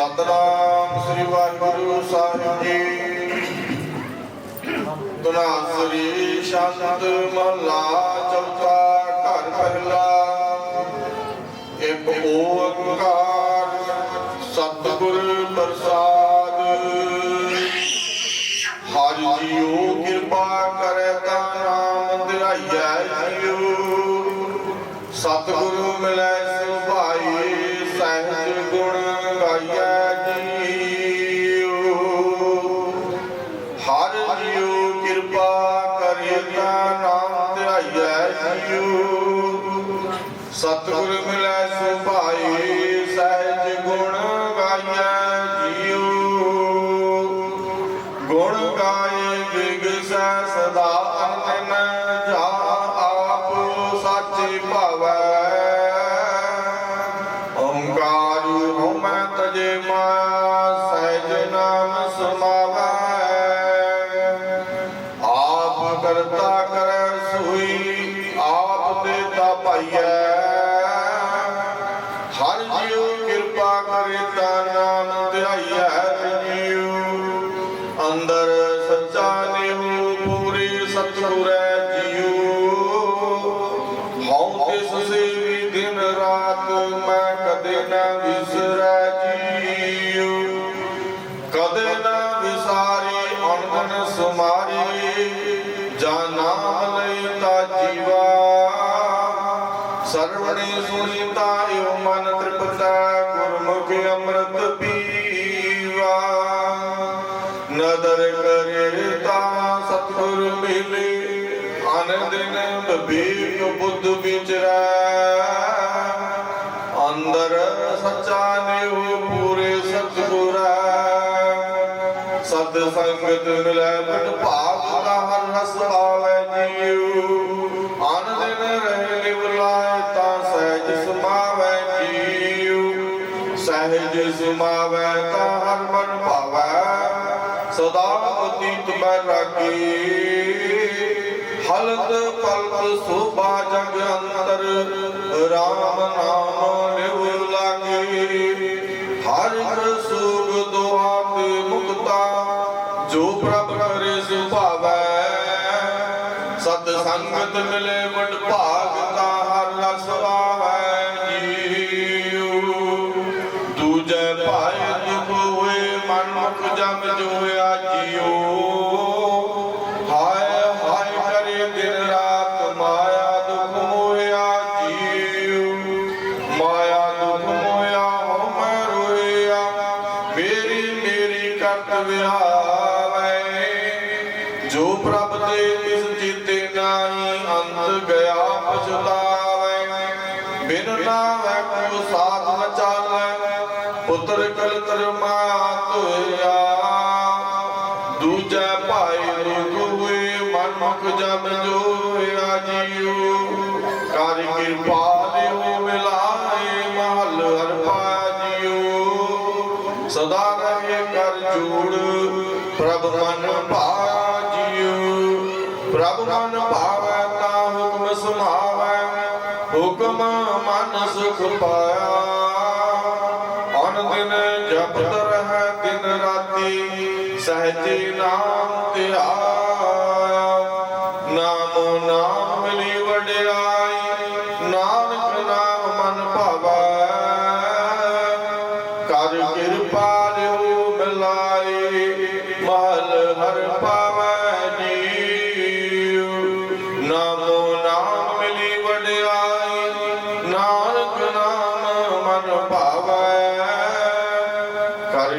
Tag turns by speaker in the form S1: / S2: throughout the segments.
S1: ਸਤਨਾਮ ਸ੍ਰੀ ਵਾਹਿਗੁਰੂ ਸਾਹਿਬ ਜੀ। ਤੁਨਾਸਰੀ ਸ਼ਾਂਤ ਮਹਲਾ ਚੌਥਾ ਘਰ ਪਹਿਲਾ। ਇੱਕ ਓੰਕਾਰ ਸਤਿਗੁਰ ਪ੍ਰਸਾਦ। ਹਰਿ ਜੀਓ ਕਿਰਪਾ ਕਰੇ ਤਾ ਨਾਮ ਧਿਆਈਐ ਜੀਓ ਸਤਿਗੁਰੂ ਮਿਲੈ ਸੁਭਾਈ ਹਰ ਜੀਓ ਕਿਰਪਾ ਕਰੇ ਤਾ ਨਾਮ ਧਿਆਈਐ ਜੀਓ ਸਤਿਗੁਰ ਮਿਲੈ ਸੁਭਾਈ, ਸਹਿਜ ਗੁਣ ਗਾਈਐ ਜੀਓ ਗੁਣ ਗਾਏ ਵਿਗਸੈ ਸਦਾ ਅਨੰਨ ਜਾ ਆਪ ਸਾਚੇ ਭਾਵੈ। ਓੰਕਾਰ ਹਉਮੈ ਤਜੇ ਮਾ ਸਰਵਣੇ ਸੁਨੀਤਾ ਏਉ ਮਨ ਤ੍ਰਿਪਤਾ ਗੁਰਮੁਖ ਅੰਮ੍ਰਿਤ ਪੀਵਾ ਸਤਿਗੁਰ ਮਿਲੇ ਅਨ ਦਿਨ ਬੀਕ ਬੁੱਧ ਵਿਚਰੈ। ਅੰਦਰ ਸੱਚਾ ਨਿਉ ਪੂਰੇ ਸਤਿਗੁਰੈ। ਸਤ ਸੰਗਤ ਮਿਲੈ ਮਨ ਭਾਗ ਦਾ ਹਰ ਰਸ ਆਵੈ ਜੀਉ। ਅਨ ਦਿਨ ਰਹਿ ਲਿਵ ਤਾਂ ਸਹਿਜ ਸਮਾਵੈ ਜੀਉ। ਸਹਿਜ ਸਮਾਵੈ, ਤਾਂ ਹਰ ਮਨ ਭਾਵੈ ਸਦਾ ਅਤੀਤ ਬੈਰਾਗੀ ਹਲਤ ਪਲਤ ਸੋਭਾ ਜਗ ਅੰਤਰ RAM ਨਾਮ ਲਿਵ ਲਾਗੀ। ਹਰ ਇੱਕ ਸੁਖ ਦੁਆਤ ਮੁਕਤਾ, ਜੋ ਪ੍ਰਭ ਕਰੇ ਸੁਭਾਵੈ ਸਤ ਸੰਗਤ ਮਿਲੇ ਵਡ ਭਾਗ ਵਿਹਾਵੈ ਜੋ ਪ੍ਰਭ ਤੇ ਤਿਸ ਚੀਤੇ ਨਾਹੀ ਅੰਤ ਗਿਆ ਪਛਤਾਵੈ। ਬਿਨ ਨਾਵੈ ਕੋ ਸਾਥ ਨ ਚਾਲੈ, ਪੁੱਤਰ ਕਲਤਰ ਮਾਤ ਹੋਇਆ। ਦੂਜੈ ਭਾਈ ਦੁਖ ਹੋਏ ਮਨ ਮੁਖ ਜਮ ਜੋਇਆ ਜੀਉ ਕਰ ਕਿਰਪਾ ਜੋੜ। ਪ੍ਰਭ ਮਨ ਭਾਜਿਉ ਪ੍ਰਭ ਮਨ ਭਾਵੈ ਤਾ ਹੁਕਮ ਸਮਾਵੈ। ਹੁਕਮ ਮਨ ਸੁਖ ਪਾਇਆ। ਅਨ ਦਿਨ ਜਪਤ ਰਹਿ ਦਿਨ ਰਾਤੀ, ਸਹਜੇ ਨਾਮ ਧਿਆਇਆ। ਨਾਮੋ ਨਾਮ ਮਿਲੀ ਵਡਿਆਈ, ਨਾਨਕ ਨਾਮ ਮਨ ਭਾਵੈ। ਕਰ ਕਿਰਪਾ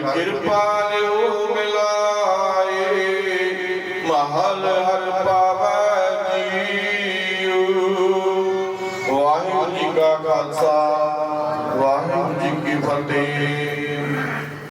S1: ਕਿਰਪਾ ਲਿਓ ਮਿਲਾਏ, ਮਹਲ ਹਰ ਪਾਵੈ ਜੀਉ। ਵਾਹਿਗੁਰੂ ਜੀ ਕਾ ਖਾਲਸਾ, ਵਾਹਿਗੁਰੂ ਜੀ ਕੀ ਫਤਿਹ।